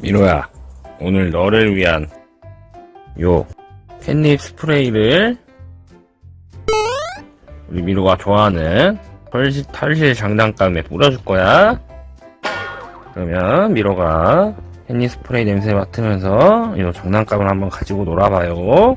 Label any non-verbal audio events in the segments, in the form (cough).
미로야, 오늘 너를 위한 요 캣닙 스프레이를 우리 미로가 좋아하는 털실, 털실 장난감에 뿌려줄 거야. 그러면 미로가 캣닙 스프레이 냄새 맡으면서 이 장난감을 한번 가지고 놀아봐요.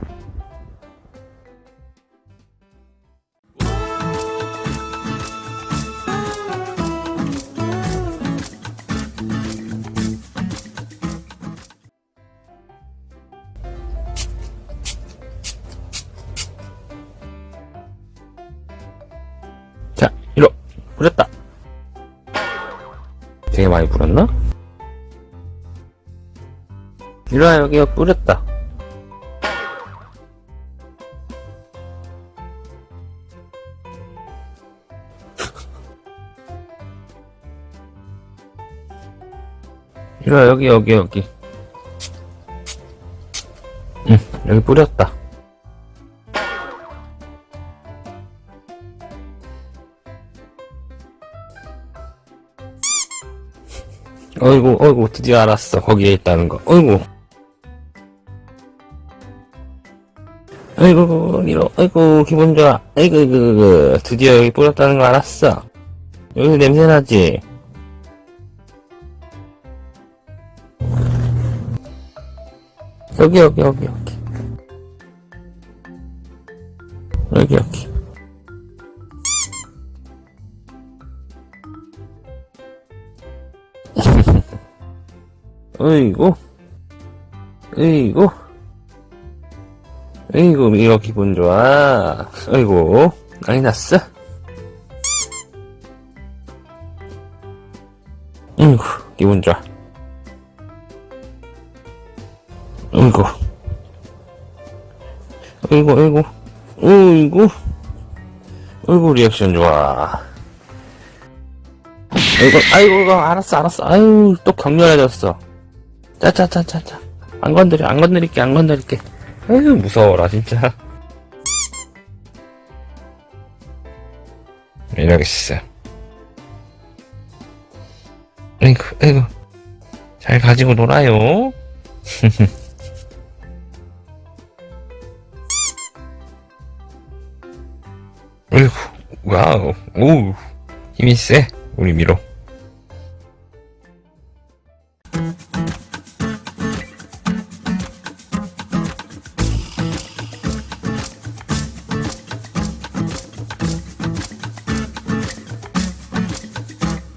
되게 많이 뿌렸나? 미로야 여기가 뿌렸다. (laughs) 미로야 여기 여기 여기. 응, 여기 뿌렸다. 어이구, 어이구, 드디어 알았어. 거기에 있다는 거. 어이구. 아이고, 미로, 아이고, 기분 좋아. 아이고, 아이고, 아이고, 드디어 여기 뿌렸다는 거 알았어. 여기서 냄새 나지? 여기, 여기, 여기, 여기. 여기, 어이구, 어이구, 어이구, 미로 기분 좋아. 어이구, 난리 났어. 어이구, 기분 좋아. 어이구, 어이구, 어이구, 어이구, 어이구, 리액션 좋아. 아이고, 아이고, 알았어, 알았어. 아유, 또 격렬해졌어. 짜짜짜짜짜. 안 건드려, 안 건드릴게, 안 건드릴게. 아유, 무서워라, 진짜. 이러겠어. 아이고, 아이고. 잘 가지고 놀아요. (laughs) 아이고, 와우, 오 힘이 세, 우리 미로.